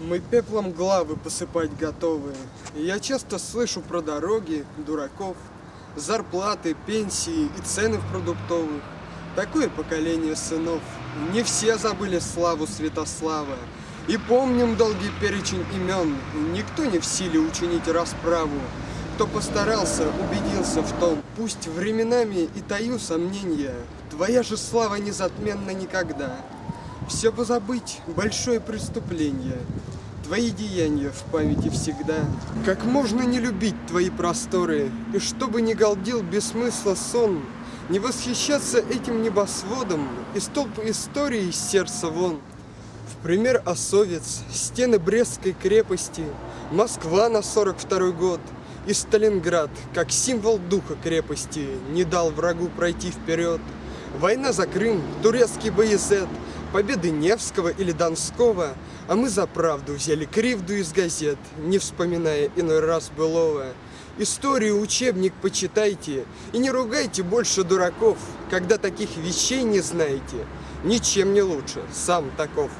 Мы пеплом главы посыпать готовы. Я часто слышу про дороги, дураков, зарплаты, пенсии и цены в продуктовых. Такое поколение сынов. Не все забыли славу Святослава. И помним долгий перечень имен. Никто не в силе учинить расправу. Кто постарался, убедился в том, пусть временами и таю сомнения, твоя же слава незатменна никогда. Все позабыть – большое преступление. Твои деяния в памяти всегда. Как можно не любить твои просторы, и чтобы не галдел без смысла сон, не восхищаться этим небосводом, и столб истории из сердца вон. В пример Осовец, стены Брестской крепости, Москва на 42 год и Сталинград, как символ духа крепости, не дал врагу пройти вперед. Война за Крым, турецкий боезет, победы Невского или Донского, а мы за правду взяли кривду из газет, не вспоминая иной раз былого. Историю учебник почитайте и не ругайте больше дураков, когда таких вещей не знаете. Ничем не лучше, сам таков.